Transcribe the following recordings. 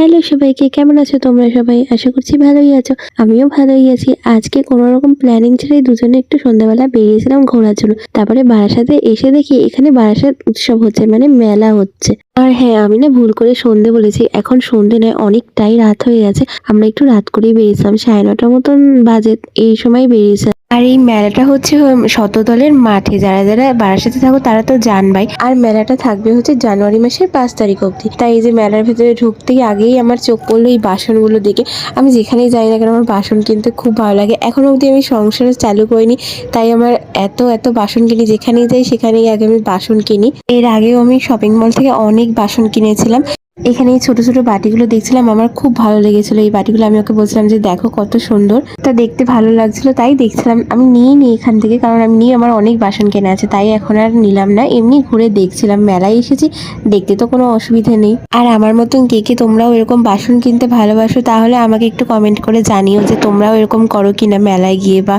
Hello সবাইকে, কেমন আছো তোমরা সবাই? আশা করছি ভালোই আছো। আমিও ভালোই আছি। আজকে কোনো রকম প্ল্যানিং ছাড়াই দুজনে একটু সন্ধ্যাবেলা বেরিয়েছিলাম ঘোরার জন্য। তারপরে বারাসাতে এসে দেখি এখানে বারাসাত উৎসব হচ্ছে মানে মেলা হচ্ছে। আর হ্যাঁ আমি না ভুল করে সন্ধে বলেছি। এখন সন্ধে নয়, অনেকটাই রাত হয়ে গেছে। আমরা একটু রাত করেই বেরিয়েছিলাম। সাড়ে নটার মতন বাজে এই সময় বেরিয়েছিলাম আর এই মেলাটা হচ্ছে শতদলের মাঠে। যারা যারা বারাসাতে থাকো, তারা তো জানবাই। আর মেলাটা থাকবে হচ্ছে জানুয়ারি মাসের পাঁচ তারিখ অবধি। তাই এই যে মেলার ভেতরে ঢুকতেই আগেই আমার চোখ পড়ল এই বাসনগুলো দেখে। আমি যেখানেই যাই না কেন, আমার বাসন কিনতে খুব ভালো লাগে। এখনও অবধি আমি সংসার চালু করিনি। তাই আমার এত এত বাসন কিনি। যেখানেই যাই, সেখানেই আগে আমি বাসন কিনি। এর আগেও আমি শপিং মল থেকে অনেক বাসন কিনেছিলাম। এখানে এই ছোট ছোট বাটিগুলো দেখছিলাম, আমার খুব ভালো লেগেছিল। এই বাটিগুলো আমি ওকে বলছিলাম যে, দেখো কত সুন্দর। তা দেখতে ভালো লাগছিল, তাই দেখছিলাম। আমি নিয়ে নিই এখান থেকে, কারণ আমি নিয়ে আমার অনেক বাসন কেনা আছে, তাই এখন আর নিলাম না। এমনি ঘুরে দেখছিলাম, মেলায় এসেছি, দেখতে তো কোনো অসুবিধে নেই। আর আমার মতন কে কে তোমরাও এরকম বাসন কিনতে ভালোবাসো, তাহলে আমাকে একটু কমেন্ট করে জানিও যে, তোমরাও এরকম করো কিনা মেলায় গিয়ে, বা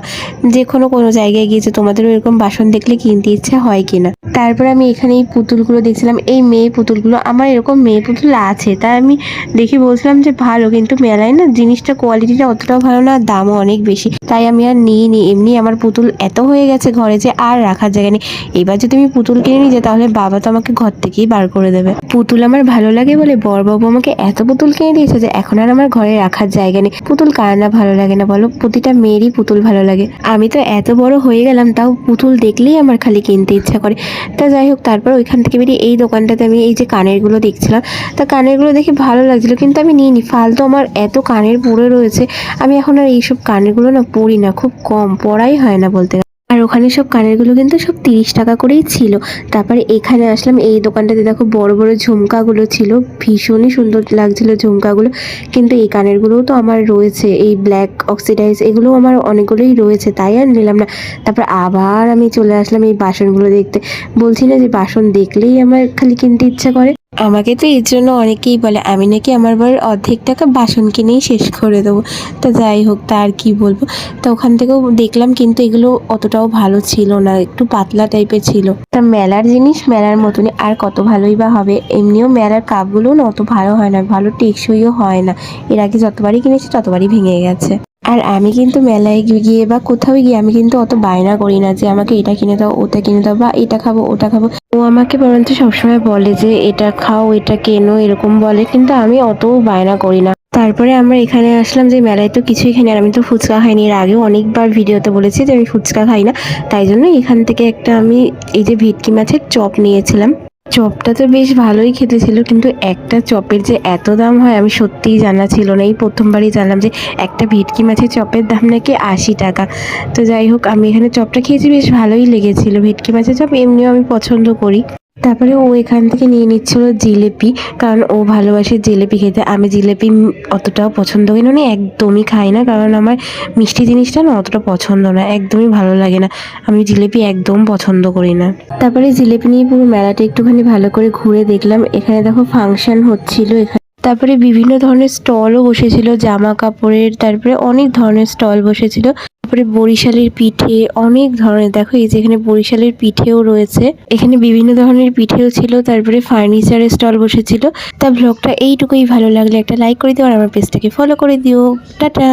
যে কোনো কোনো জায়গায় গিয়ে যে, তোমাদেরও এরকম বাসন দেখলে কিনতে ইচ্ছে হয় কিনা। তারপর আমি এখানে এই পুতুলগুলো দেখছিলাম, এই মেয়ে পুতুলগুলো, আমার এরকম মেয়ে পুতুল আছে। তাই আমি দেখে বলছিলাম যে ভালো, কিন্তু মেলায় না জিনিসটা কোয়ালিটিটা অতটাও ভালো না, দামও অনেক বেশি। তাই আমি আর নিয়ে নিই এমনি আমার পুতুল এত হয়ে গেছে ঘরে যে আর রাখার জায়গা নেই। এবার যদি আমি পুতুল কিনে নিয়ে যাই তাহলে বাবা তো আমাকে ঘর থেকেই বার করে দেবে। পুতুল আমার ভালো লাগে বলে বড়বাবু আমাকে এত পুতুল কিনে দিয়েছে যে, এখন আর আমার ঘরে রাখার জায়গা নেই। পুতুল কার না ভালো লাগে না বলো? প্রতিটা মেয়েরই পুতুল ভালো লাগে। আমি তো এত বড় হয়ে গেলাম, তাও পুতুল দেখলেই আমার খালি কিনতে ইচ্ছা করে। তা যাই হোক, তারপর ওইখান থেকে বেরিয়ে এই দোকানটাতে আমি এই যে কানেরগুলো দেখছিলাম তা কানেরগুলো দেখে ভালো লাগছিল, কিন্তু আমি নিইনি। ফালতু আমার এত কানের পড়ে রয়েছে, আমি এখন আর এইসব কানেরগুলো না পরি না, খুব কম, পড়াই হয় না বলতে আর ওখানে সব কানেরগুলো কিন্তু সব তিরিশ টাকা করেই ছিল। তারপরে এখানে আসলাম, এই দোকানটাতে দেখো বড় বড় ঝুমকাগুলো ছিল, ভীষণই সুন্দর লাগছিল ঝুমকাগুলো। কিন্তু এই কানেরগুলোও তো আমার রয়েছে, এই ব্ল্যাক অক্সিডাইজ এগুলোও আমার অনেকগুলোই রয়েছে, তাই আর নিলাম না। তারপর আবার আমি চলে আসলাম এই বাসনগুলো দেখতে। বলছি না যে বাসন দেখলেই আমার খালি কিনতে ইচ্ছা করে। আমাকে তো এর জন্য অনেকেই বলে, আমি নাকি আমার বাড়ির অর্ধেক টাকা বাসন কিনেই শেষ করে দেবো। তা যাই হোক, তা আর কি বলব? তা ওখান থেকেও দেখলাম কিন্তু এগুলো অতটাও ভালো ছিল না, একটু পাতলা টাইপের ছিল। তা মেলার জিনিস মেলার মতনই, আর কত ভালোই বা হবে? এমনিও মেলার কাপগুলোও না অত ভালো হয় না, ভালো টেকসইও হয় না। এর আগে যতবারই কিনেছি ততবারই ভেঙে গেছে। আর আমি কিন্তু মেলায় গিয়ে বা কোথাও গিয়ে আমি কিন্তু অত বায়না করি না যে আমাকে এটা কিনে দাও, ওটা কিনে দাও বা এটা খাব, ওটা খাব। ও আমাকে বরঞ্চ সবসময় বলে যে এটা খাও, এটা কেনো, এরকম বলে কিন্তু আমি অত বায়না করি না। তারপরে আমরা এখানে আসলাম যে মেলায় তো কিছুই খাই না আমি তো ফুচকা খাইনি। এর আগেও অনেকবার ভিডিওতে বলেছি যে আমি ফুচকা খাই না। তাই জন্য এখান থেকে একটা আমি এই যে ভেটকি মাছের চপ নিয়েছিলাম। চপটা তো বেশ ভালোই খেতে ছিল, কিন্তু একটা চপের যে এত দাম হয় আমি সত্যিই জানা ছিল না। এই প্রথমবারই জানলাম যে একটা ভেটকি মাছের চপের দাম নাকি আশি টাকা। তো যাই হোক, আমি এখানে চপটা খেয়েছি, বেশ ভালোই লেগেছিল। ভেটকি মাছের চপ এমনিও আমি পছন্দ করি। তারপরে ও এখান থেকে নিয়ে নিচ্ছিল জিলেপি, কারণ ও ভালোবাসে জিলেপি খেতে। আমি জিলেপি অতটাও পছন্দ করি না মানে একদমই খাই না, কারণ আমার মিষ্টি জিনিসটা না অতটা পছন্দ না, একদমই ভালো লাগে না। আমি জিলেপি একদম পছন্দ করি না। তারপরে জিলেপি নিয়ে পুরো মেলাটা একটুখানি ভালো করে ঘুরে দেখলাম। এখানে দেখো ফাংশন হচ্ছিল এখানে তারপরে বিভিন্ন ধরনের স্টলও বসেছিল, জামা কাপড়ের, তারপরে অনেক ধরনের স্টল বসেছিল। তারপরে বরিশালের পিঠে অনেক ধরনের, দেখো এই যে এখানে বরিশালের পিঠেও রয়েছে। এখানে বিভিন্ন ধরনের পিঠেও ছিল, তারপরে ফার্নিচারের স্টল বসেছিল। তা ব্লগটা এইটুকুই ভালো লাগলে একটা লাইক করে দিও আর আমার পেজটাকে ফলো করে দিও। টাটা!